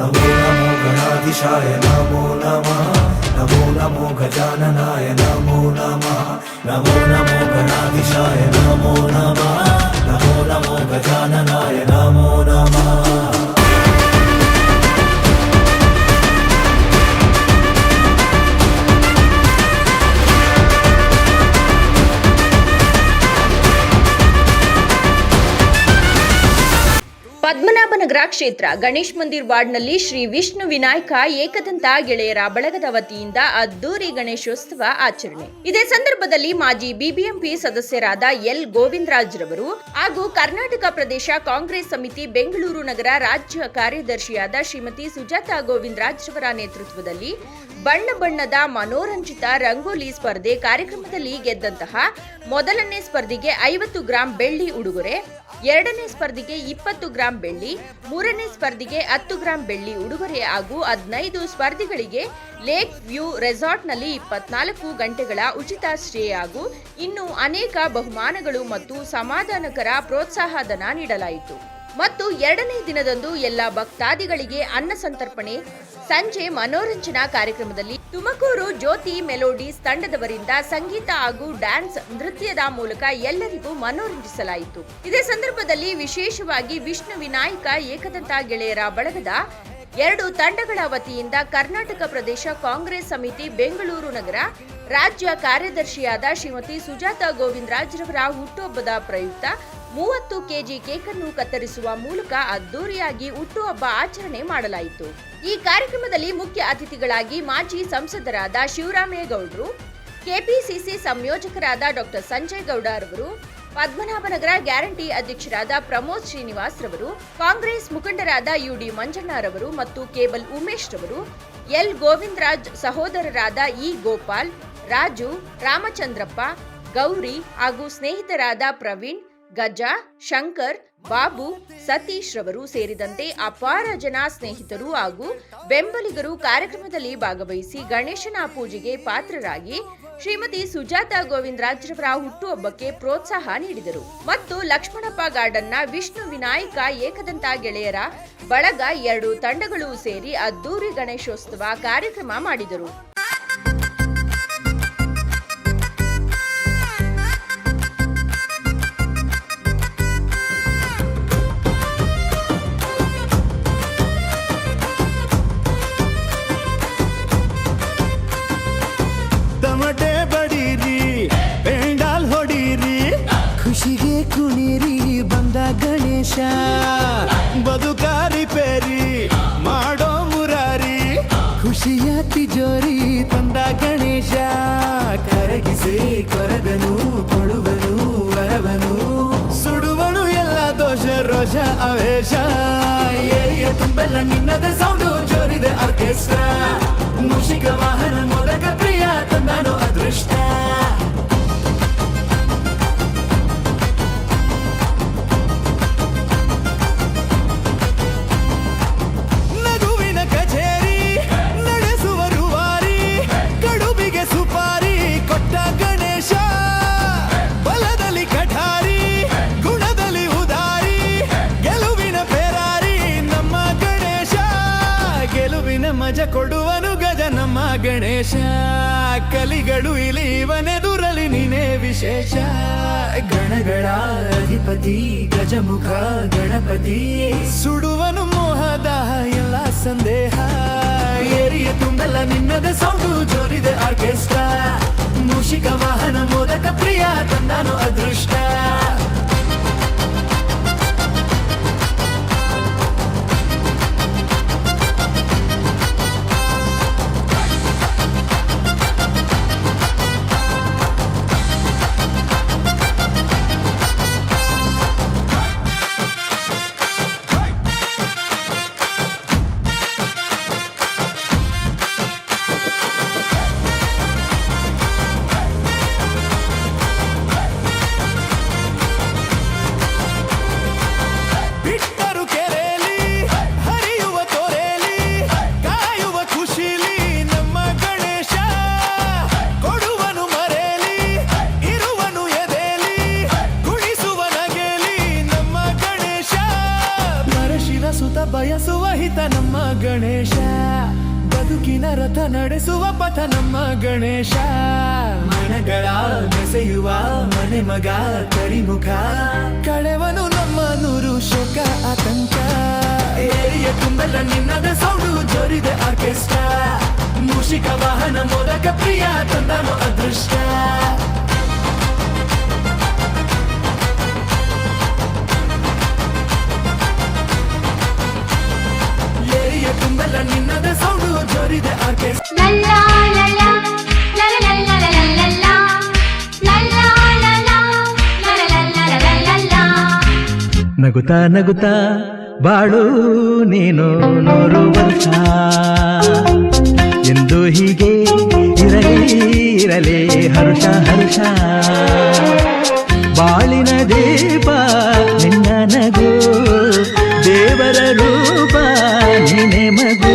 नमो नमो गणाधीशाय नमो नमः नमो नमो गजाननाय नमो नमः नमो नमो गणाधीशाय नमो नमः नमो नमो गजाननाय नमो ಪದ್ಮನಾಭನಗರ ಕ್ಷೇತ್ರ ಗಣೇಶ್ ಮಂದಿರ್ ವಾರ್ಡ್ನಲ್ಲಿ ಶ್ರೀ ವಿಷ್ಣು ವಿನಾಯಕ ಏಕದಂತ ಗೆಳೆಯರ ಬಳಗದ ವತಿಯಿಂದ ಅದ್ದೂರಿ ಗಣೇಶೋತ್ಸವ ಆಚರಣೆ. ಇದೇ ಸಂದರ್ಭದಲ್ಲಿ ಮಾಜಿ ಬಿಬಿಎಂಪಿ ಸದಸ್ಯರಾದ ಎಲ್ ಗೋವಿಂದರಾಜ್ ರವರು ಹಾಗೂ ಕರ್ನಾಟಕ ಪ್ರದೇಶ ಕಾಂಗ್ರೆಸ್ ಸಮಿತಿ ಬೆಂಗಳೂರು ನಗರ ರಾಜ್ಯ ಕಾರ್ಯದರ್ಶಿಯಾದ ಶ್ರೀಮತಿ ಸುಜಾತಾ ಗೋವಿಂದರಾಜ್ ರವರ ನೇತೃತ್ವದಲ್ಲಿ ಬಣ್ಣ ಬಣ್ಣದ ಮನೋರಂಜಿತ ರಂಗೋಲಿ ಸ್ಪರ್ಧೆ ಕಾರ್ಯಕ್ರಮದಲ್ಲಿ ಗೆದ್ದಂತಹ ಮೊದಲನೇ ಸ್ಪರ್ಧಿಗೆ ಐವತ್ತು ಗ್ರಾಂ ಬೆಳ್ಳಿ ಉಡುಗೊರೆ, ಎರಡನೇ ಸ್ಪರ್ಧಿಗೆ ಇಪ್ಪತ್ತು ಗ್ರಾಂ ಬೆಳ್ಳಿ, ಮೂರನೇ ಸ್ಪರ್ಧಿಗೆ ಹತ್ತು ಗ್ರಾಂ ಬೆಳ್ಳಿ ಉಡುಗೊರೆ ಹಾಗೂ ಹದಿನೈದು ಸ್ಪರ್ಧಿಗಳಿಗೆ ಲೇಕ್ ವ್ಯೂ ರೆಸಾರ್ಟ್ನಲ್ಲಿ ಇಪ್ಪತ್ನಾಲ್ಕು ಗಂಟೆಗಳ ಉಚಿತ ಸ್ಟೇ ಹಾಗೂ ಇನ್ನು ಅನೇಕ ಬಹುಮಾನಗಳು ಮತ್ತು ಸಮಾಧಾನಕರ ಪ್ರೋತ್ಸಾಹಧನ ನೀಡಲಾಯಿತು. ಮತ್ತು ಎರಡನೇ ದಿನದಂದು ಎಲ್ಲ ಭಕ್ತಾದಿಗಳಿಗೆ ಅನ್ನ ಸಂತರ್ಪಣೆ ಸಂಜೆ ಮನೋರಂಜನಾ ಕಾರ್ಯಕ್ರಮದಲ್ಲಿ ತುಮಕೂರು ಜ್ಯೋತಿ ಮೆಲೋಡೀಸ್ ತಂಡದವರಿಂದ ಸಂಗೀತ ಹಾಗೂ ಡ್ಯಾನ್ಸ್ ನೃತ್ಯದ ಮೂಲಕ ಎಲ್ಲರಿಗೂ ಮನೋರಂಜಿಸಲಾಯಿತು. ಇದೇ ಸಂದರ್ಭದಲ್ಲಿ ವಿಶೇಷವಾಗಿ ವಿಷ್ಣು ವಿನಾಯಕ, ಏಕದಂತ ಗೆಳೆಯರ ಬಳಗದ ಎರಡು ತಂಡಗಳ ವತಿಯಿಂದ ಕರ್ನಾಟಕ ಪ್ರದೇಶ ಕಾಂಗ್ರೆಸ್ ಸಮಿತಿ, ಬೆಂಗಳೂರು ನಗರ ರಾಜ್ಯ ಕಾರ್ಯದರ್ಶಿಯಾದ ಶ್ರೀಮತಿ ಸುಜಾತಾ ಗೋವಿಂದರಾಜ್ರವರ ಹುಟ್ಟುಹಬ್ಬದ ಪ್ರಯುಕ್ತ ಮೂವತ್ತು ಕೆಜಿ ಕೇಕನ್ನು ಕತ್ತರಿಸುವ ಮೂಲಕ ಅದ್ದೂರಿಯಾಗಿ ಹುಟ್ಟುಹಬ್ಬ ಆಚರಣೆ ಮಾಡಲಾಯಿತು. ಈ ಕಾರ್ಯಕ್ರಮದಲ್ಲಿ ಮುಖ್ಯ ಅತಿಥಿಗಳಾಗಿ ಮಾಜಿ ಸಂಸದರಾದ ಶಿವರಾಮೇಗೌಡರು ಕೆಪಿಸಿಸಿ ಸಂಯೋಜಕರಾದ ಡಾಕ್ಟರ್ ಸಂಜಯ್ ಗೌಡ ಅವರು ಪದ್ಮನಾಭನಗರ ಗ್ಯಾರಂಟಿ ಅಧ್ಯಕ್ಷರಾದ ಪ್ರಮೋದ್ ಶ್ರೀನಿವಾಸ್ ರವರು, ಕಾಂಗ್ರೆಸ್ ಮುಖಂಡರಾದ ಯುಡಿ ಮಂಜಣ್ಣರವರು ಮತ್ತು ಕೇಬಲ್ ಉಮೇಶ್ ರವರು, ಎಲ್ ಗೋವಿಂದರಾಜ್ ಸಹೋದರರಾದ ಇ ಗೋಪಾಲ್, ರಾಜು, ರಾಮಚಂದ್ರಪ್ಪ, ಗೌರಿ ಹಾಗೂ ಸ್ನೇಹಿತರಾದ ಪ್ರವೀಣ್ ಗಜ, ಶಂಕರ್, ಬಾಬು, ಸತೀಶ್ ರವರು ಸೇರಿದಂತೆ ಅಪಾರ ಜನ ಸ್ನೇಹಿತರು ಹಾಗೂ ಬೆಂಬಲಿಗರು ಕಾರ್ಯಕ್ರಮದಲ್ಲಿ ಭಾಗವಹಿಸಿ ಗಣೇಶನ ಪೂಜೆಗೆ ಪಾತ್ರರಾಗಿ ಶ್ರೀಮತಿ ಸುಜಾತಾ ಗೋವಿಂದರಾಜ್ರವರ ಹುಟ್ಟುಹಬ್ಬಕ್ಕೆ ಪ್ರೋತ್ಸಾಹ ನೀಡಿದರು. ಮತ್ತು ಲಕ್ಷ್ಮಣಪ್ಪ ಗಾರ್ಡನ್ನ ವಿಷ್ಣು ವಿನಾಯಕ ಏಕದಂತ ಗೆಳೆಯರ ಬಳಗ ಎರಡು ತಂಡಗಳು ಸೇರಿ ಅದ್ದೂರಿ ಗಣೇಶೋತ್ಸವ ಕಾರ್ಯಕ್ರಮ ಮಾಡಿದರು. ಗಣೇಶ ಬದುಕಾರಿ ಪೇರಿ, ಮಾಡೋ ಮುರಾರಿ. ಖುಷಿಯ ತಿಜೋರಿ ತಂದ ಗಣೇಶ, ಕರಗಿಸಿ ಕೊರಗನು ಕೊಡುವನು, ವರವನು. ಸುಡುವನು ಎಲ್ಲ ದೋಷ, ರೋಷ ಅವೇಶ ಏರಿಯ ತುಂಬೆಲ್ಲ ನಿನ್ನದ ಸೌಂಡು, ಜೋರಿದೆ ಆರ್ಕೆಸ್ಟ್ರಾ. ಗಣೇಶ ಕಲಿಗಳು ಇಲಿವನೆದುರಲಿ ನೀನೇ ವಿಶೇಷ. ಗಣಗಳ ಅಧಿಪತಿ ಗಜಮುಖ ಗಣಪತಿ. ಸುಡುವನು ಮೋಹದ ಎಲ್ಲ ಸಂದೇಹ. ಏರಿಯ ತುಂಬಲ ನಿನ್ನದ ಸೌಂಡು ಜೋರಿದೆ ಆರ್ಕೆಸ್ಟ್ರಾ. ಮೂಷಿಕ ವಾಹನ ಮೋದಕ ಪ್ರಿಯ ತಂದಾನು ಅದೃಷ್ಟ. ಗಣೇಶ, ಬದುಕಿನ ರಥ ನಡೆಸುವ ಪಥ ನಮ್ಮ ಗಣೇಶ. ಮನಗಳ ಬೆಸೆಯುವ ಮನೆ ಮಗ ಕರಿಮುಖ ಕಳೆವನು ನಮ್ಮ ನೂರು ಶೋಕ, ಆತಂಕ. ಏರಿಯ ತುಂಬಲ ನಿನ್ನದ ಸೌಡು, ಜೋರಿದೆ ಆರ್ಕೆಸ್ಟ್ರಾ. ಮೂಷಿಕ ವಾಹನ ಮೂಲಕ ಪ್ರಿಯ, ತಂದನು ಅದೃಷ್ಟ. ನಗುತ್ತಾ ನಗುತ್ತಾ ಬಾಳು ನೀನು ನೂರು ವರ್ಷ ಎಂದು ಹೀಗೆ ಇರಲಿ ಇರಲಿ ಹರುಷ ಹರುಷ ಬಾಳಿನ ದೀಪ ನಿನ್ನ ನಗು ದೇವರ ರೂಪ ನೀನೆ ಮಗು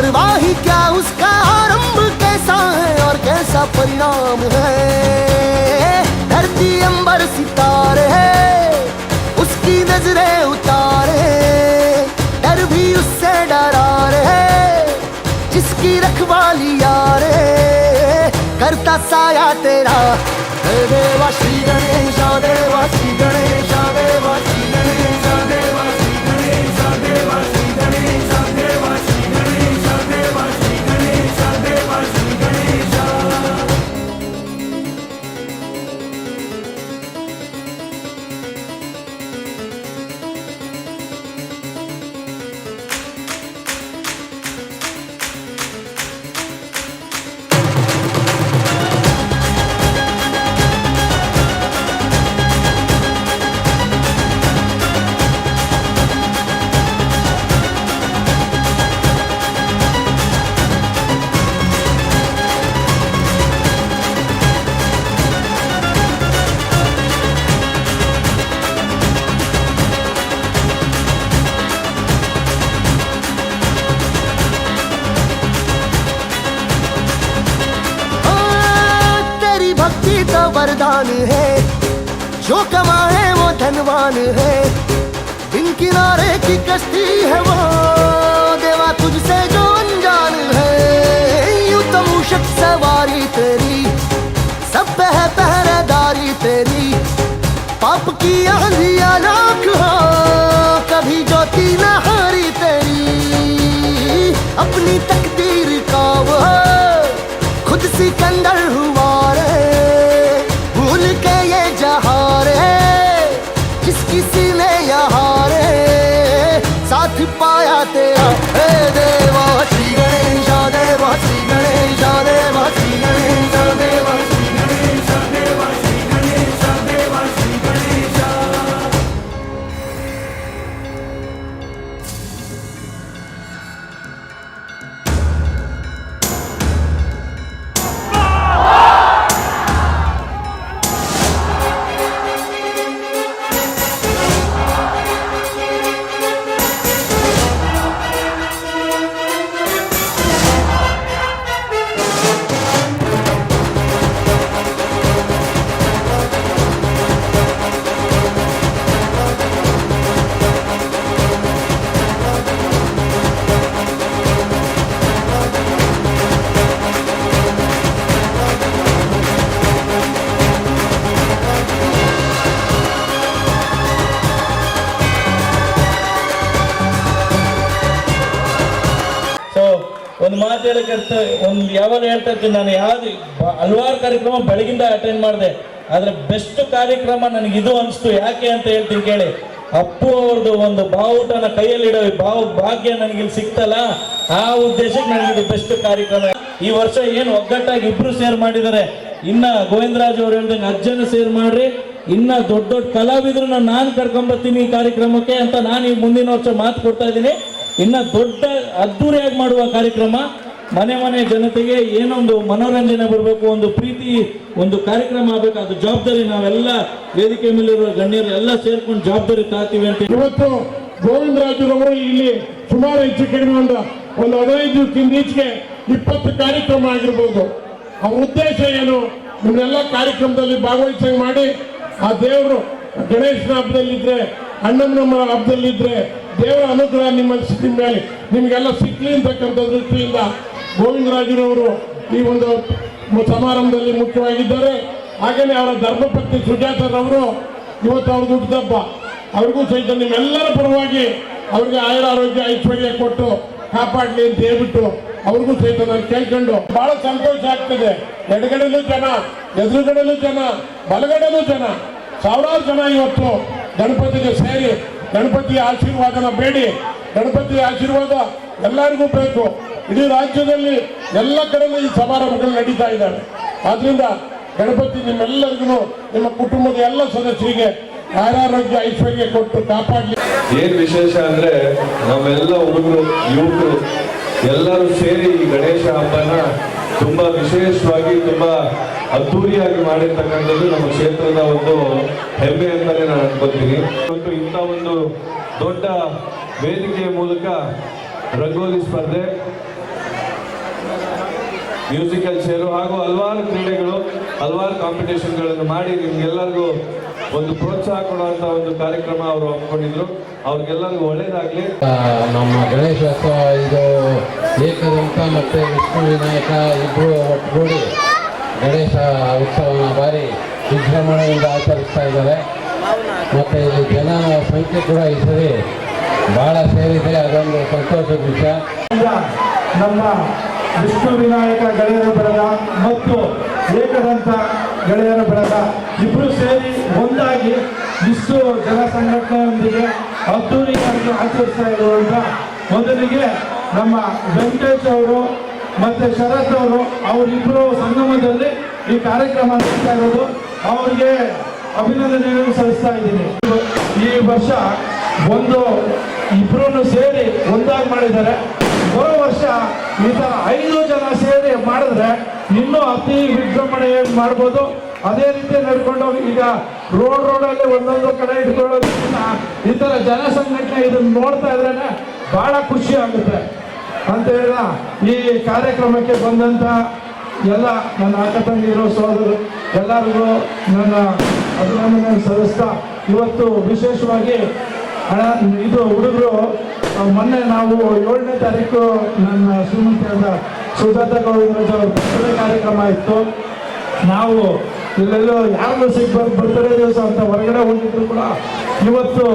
परवाही क्या उसका आरंभ कैसा है और कैसा परिणाम है? धरती अंबर सितारे है, उसकी नज़रें उतारे डर भी उससे डरा रहे जिसकी रखवाली यारे करता साया तेरा देवा श्री गणेश देवा श्री गणेश देवा भक्ति तो वरदान है। जो कमाए वो धनवान है। बिन किनारे की कश्ती है वो। देवा तुझसे जो अनजान है। यूँ तो सवारी तेरी। सब है पहरेदारी तेरी। पाप की आंधिया लाख हो। कभी ज्योति न हारी तेरी। अपनी तकदीर का वो। खुद सिकंदर हुआ ಇರ್ತ ಒಂದು ಯಾವಾಗ ಹೇಳ್ತಾ ಇರ್ತೀನಿ, ನಾನು ಯಾವ್ದು ಹಲವಾರು ಕಾರ್ಯಕ್ರಮ ಬೆಳಗಿಂದ ಅಟೆಂಡ್ ಮಾಡಿದೆ. ಆದ್ರೆ ಬೆಸ್ಟ್ ಕಾರ್ಯಕ್ರಮ ನನಗೆ ಇದು ಅನಿಸ್ತು. ಯಾಕೆ ಅಂತ ಹೇಳ್ತೀನಿ ಕೇಳಿ. ಅಪ್ಪು ಅವ್ರದ್ದು ಒಂದು ಬಾವುಟನ ಕೈಯಲ್ಲಿಡೋ ಬಾವು ಭಾಗ್ಯ ನನಗೆ ಇಲ್ಲಿ ಸಿಕ್ತಲ್ಲ, ಆ ಉದ್ದೇಶಕ್ಕೆ ನನಗೆ ಇದು ಬೆಸ್ಟ್ ಕಾರ್ಯಕ್ರಮ. ಈ ವರ್ಷ ಏನು ಒಗ್ಗಟ್ಟಾಗಿ ಇಬ್ರು ಸೇರ್ ಮಾಡಿದ್ದಾರೆ ಇನ್ನ ಗೋವಿಂದರಾಜ್ ಅವ್ರು ಹೇಳ್ದಂಗೆ ಅಜ್ಜನ ಸೇರ್ ಮಾಡ್ರಿ. ಇನ್ನ ದೊಡ್ಡ ದೊಡ್ಡ ಕಲಾವಿದ್ರನ್ನ ನಾನು ಕರ್ಕೊಂಬರ್ತೀನಿ ಈ ಕಾರ್ಯಕ್ರಮಕ್ಕೆ ಅಂತ ನಾನು ಈ ಮುಂದಿನ ವರ್ಷ ಮಾತು ಕೊಡ್ತಾ ಇದ್ದೀನಿ. ಇನ್ನ ದೊಡ್ಡ ಅದ್ದೂರಿಯಾಗಿ ಮಾಡುವ ಕಾರ್ಯಕ್ರಮ. ಮನೆ ಮನೆ ಜನತೆಗೆ ಏನೊಂದು ಮನೋರಂಜನೆ ಬರಬೇಕು, ಒಂದು ಪ್ರೀತಿ, ಒಂದು ಕಾರ್ಯಕ್ರಮ ಆಗಬೇಕು, ಅದು ಜವಾಬ್ದಾರಿ ನಾವೆಲ್ಲ ವೇದಿಕೆ ಮೇಲಿರುವ ಗಣ್ಯರು ಎಲ್ಲ ಸೇರ್ಕೊಂಡು ಜವಾಬ್ದಾರಿ ತಾತೀವಿ ಅಂತ ಇವತ್ತು ಗೋವಿಂದರಾಜರವರು ಇಲ್ಲಿ ಸುಮಾರು ಹೆಚ್ಚು ಕಡಿಮೆ ಒಂದು ಒಂದು ಹದಿನೈದು ದಿವಸದಿಂದ ಇಪ್ಪತ್ತು ಕಾರ್ಯಕ್ರಮ ಆಗಿರ್ಬೋದು. ಆ ಉದ್ದೇಶ ಏನು? ನಿಮ್ಮೆಲ್ಲ ಕಾರ್ಯಕ್ರಮದಲ್ಲಿ ಭಾಗವಹಿಸಂಗೆ ಮಾಡಿ, ಆ ದೇವರು ಗಣೇಶನ ಹಬ್ಬದಲ್ಲಿದ್ರೆ ಅಣ್ಣನಮ್ಮ ಹಬ್ಬದಲ್ಲಿದ್ರೆ ದೇವರ ಅನುಗ್ರಹ ನಿಮ್ಮ ಮೇಲೆ ನಿಮಗೆಲ್ಲ ಸಿಕ್ಕಲಿ ಅಂತಕ್ಕಂಥ ದೃಷ್ಟಿಯಿಂದ ಗೋವಿಂದರಾಜರವರು ಈ ಒಂದು ಸಮಾರಂಭದಲ್ಲಿ ಮುಖ್ಯವಾಗಿದ್ದಾರೆ. ಹಾಗೆಯೇ ಅವರ ಧರ್ಮಪತ್ನಿ ಸುಜಾತರವರು ಇವತ್ತು ಅವ್ರ ಹುಟ್ಟಿದಬ್ಬ. ಅವ್ರಿಗೂ ಸಹಿತ ನಿಮ್ಮೆಲ್ಲರ ಪರವಾಗಿ ಅವ್ರಿಗೆ ಆಯುರ ಆರೋಗ್ಯ ಐಶ್ವರ್ಯ ಕೊಟ್ಟು ಕಾಪಾಡಲಿ ಅಂತ ಹೇಳ್ಬಿಟ್ಟು ಅವ್ರಿಗೂ ಸಹಿತ ನಾನು ಕೇಳ್ಕೊಂಡು ಬಹಳ ಸಂತೋಷ ಆಗ್ತದೆ. ಎಡಗಡೆನೂ ಜನ ಎದುರುಗಡೆನೂ ಜನ ಬಲಗಡೆನೂ ಜನ. ಸಾವಿರಾರು ಜನ ಇವತ್ತು ಗಣಪತಿಗೆ ಸೇರಿ ಗಣಪತಿಯ ಆಶೀರ್ವಾದನ ಬೇಡಿ. ಗಣಪತಿಯ ಆಶೀರ್ವಾದ ಎಲ್ಲರಿಗೂ ಬೇಕು. ಇಡೀ ರಾಜ್ಯದಲ್ಲಿ ಎಲ್ಲ ಕಡೆಯಲ್ಲೂ ಈ ಸಮಾರಂಭಗಳು ನಡೀತಾ ಇದ್ದಾವೆ. ಆದ್ರಿಂದ ಗಣಪತಿ ನಿಮ್ಮೆಲ್ಲರಿಗೂ, ನಿಮ್ಮ ಕುಟುಂಬದ ಎಲ್ಲ ಸದಸ್ಯರಿಗೆ ಆರಾರೋಗ್ಯ, ಐಶ್ವರ್ಯ ಕೊಟ್ಟು ಕಾಪಾಡಲಿ. ಏನ್ ವಿಶೇಷ ಅಂದ್ರೆ ನಾವೆಲ್ಲ ಹುಡುಗರು, ಯುವಕರು ಎಲ್ಲರೂ ಸೇರಿ ಗಣೇಶ ಹಬ್ಬನ ತುಂಬಾ ವಿಶೇಷವಾಗಿ ತುಂಬಾ ಅದ್ದೂರಿಯಾಗಿ ಮಾಡಿರ್ತಕ್ಕಂಥದ್ದು ನಮ್ಮ ಕ್ಷೇತ್ರದ ಒಂದು ಹೆಮ್ಮೆ ಅಂತಲೇ ನಾನು ಅನ್ಕೋತೀನಿ. ಮತ್ತು ಇಂಥ ಒಂದು ದೊಡ್ಡ ವೇದಿಕೆಯ ಮೂಲಕ ರಂಗೋಲಿ ಸ್ಪರ್ಧೆ ಮ್ಯೂಸಿಕಲ್ ಚೇರು ಹಾಗೂ ಹಲವಾರು ಕ್ರೀಡೆಗಳು ಹಲವಾರು ಕಾಂಪಿಟೇಷನ್ಗಳನ್ನು ಮಾಡಿ ನಿಮ್ಗೆಲ್ಲರಿಗೂ ಒಂದು ಪ್ರೋತ್ಸಾಹ ಕೊಡುವಂತ ಒಂದು ಕಾರ್ಯಕ್ರಮ ಅವರು ಹಮ್ಮಿಕೊಂಡಿದ್ರು. ಅವ್ರಿಗೆಲ್ಲರಿಗೂ ಒಳ್ಳೇದಾಗ್ಲಿ. ನಮ್ಮ ಗಣೇಶೋತ್ಸವ ಇದು ಏಕದಂತ ಮತ್ತು ವಿಷ್ಣು ವಿನಾಯಕ ಇಬ್ಬರು ಒಟ್ಟುಗೂಡಿ ಗಣೇಶ ಉತ್ಸವನ ಭಾರಿ ವಿಜೃಂಭಣೆಯಿಂದ ಆಚರಿಸ್ತಾ ಇದ್ದಾರೆ. ಮತ್ತು ಇಲ್ಲಿ ಜನ ಸಂಖ್ಯೆ ಕೂಡ ಈ ಸರಿ ಭಾಳ ಸೇರಿದೆ. ಅದೊಂದು ಸಂತೋಷದ ವಿಷಯ. ನಮ್ಮ ವಿಷ್ಣು ವಿನಾಯಕ ಗೆಳೆಯರ ಬಳಗ ಮತ್ತು ಏಕದಂತ ಗೆಳೆಯರ ಬಳಗ ಇಬ್ಬರು ಸೇರಿ ಒಂದಾಗಿ ವಿಶ್ವ ಜನ ಸಂಘಟನೆಯೊಂದಿಗೆ ಅದ್ದೂರಿಯಾಗಿ ಆಚರಿಸ್ತಾ ಇರುವಂತ ಮೊದಲಿಗೆ ನಮ್ಮ ವೆಂಕಟೇಶ್ ಅವರು ಮತ್ತೆ ಶರತ್ ಅವರು ಅವರಿಬ್ಬರು ಸಂಗಮದಲ್ಲಿ ಈ ಕಾರ್ಯಕ್ರಮ ನಡೆಸ್ತಾ ಇರೋದು. ಅವರಿಗೆ ಅಭಿನಂದನೆಯನ್ನು ಸಲ್ಲಿಸ್ತಾ ಇದ್ದೀನಿ. ಈ ವರ್ಷ ಒಂದು ಇಬ್ಬರನ್ನು ಸೇರಿ ಒಂದಾಗಿ ಮಾಡಿದ್ದಾರೆ. ಬರೋ ವರ್ಷ ಈ ಥರ ಐದು ಜನ ಸೇರಿ ಮಾಡಿದ್ರೆ ಇನ್ನೂ ಅತಿ ವಿಜೃಂಭಣೆಯಾಗಿ ಮಾಡ್ಬೋದು? ಅದೇ ರೀತಿ ನಡ್ಕೊಂಡು ಹೋಗಿ ಈಗ ರೋಡ್ ರೋಡಲ್ಲಿ ಒಂದೊಂದು ಕಡೆ ಇಟ್ಕೊಳ್ಳೋದಕ್ಕಿಂತ ಈ ಥರ ಜನಸಂಘಟನೆ ಇದನ್ನು ನೋಡ್ತಾ ಇದ್ರೇನೆ ಬಹಳ ಖುಷಿ ಆಗುತ್ತೆ. ಅಂತ ಹೇಳ ಈ ಕಾರ್ಯಕ್ರಮಕ್ಕೆ ಬಂದಂತ ಎಲ್ಲ ನನ್ನ ಅಕ್ಕ ತಂಗಿರು ಸೋದರು ಎಲ್ಲರಿಗೂ ನನ್ನ ಅಭಿನಂದನೆ ಸಲ್ಲಿಸ್ತಾ ಇವತ್ತು ವಿಶೇಷವಾಗಿ ಹಣ, ಇದು ಹುಡುಗರು ಮೊನ್ನೆ ನಾವು ಏಳನೇ ತಾರೀಕು ನನ್ನ ಶ್ರೀಮಂತಿಯಾದ ಸುಜಾತ ಗೋವಿಂದರಾಜ್ ಅವ್ರ ಕಾರ್ಯಕ್ರಮ ಇತ್ತು. ನಾವು ಇಲ್ಲೆಲ್ಲೋ ಯಾರು ಸಿಗ್ಬಾರ್ದು ಬರ್ತಡೇ ದಿವಸ ಅಂತ ಹೊರಗಡೆ ಹೋಗಿದ್ರು ಕೂಡ ಇವತ್ತು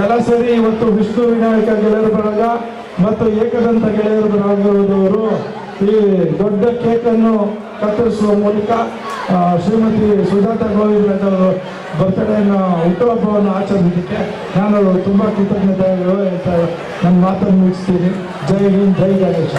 ಎಲ್ಲ ಸೇರಿ ಇವತ್ತು ವಿಷ್ಣು ವಿನಾಯಕ ಗೆಳೆಯರ ಬಳಗ ಮತ್ತು ಏಕದಂತ ಗೆಳೆಯರು ಬಳಗದವರು ಈ ದೊಡ್ಡ ಕೇಕನ್ನು ಕತ್ತರಿಸುವ ಮೂಲಕ ಶ್ರೀಮತಿ ಸುಜಾತ ಗೋವಿಂದರಾಜ್ ಅವರು ಬರ್ತಡೇನ ಹುಟ್ಟುಹಬ್ಬವನ್ನು ಆಚರಿಸೋದಕ್ಕೆ ನಾನು ತುಂಬ ಕೃತಜ್ಞತೆ ನನ್ನ ಮಾತನ್ನು ಮುಗಿಸ್ತೀನಿ. ಜೈ ಹಿಂದ್ ಜೈ ಗಣೇಶ.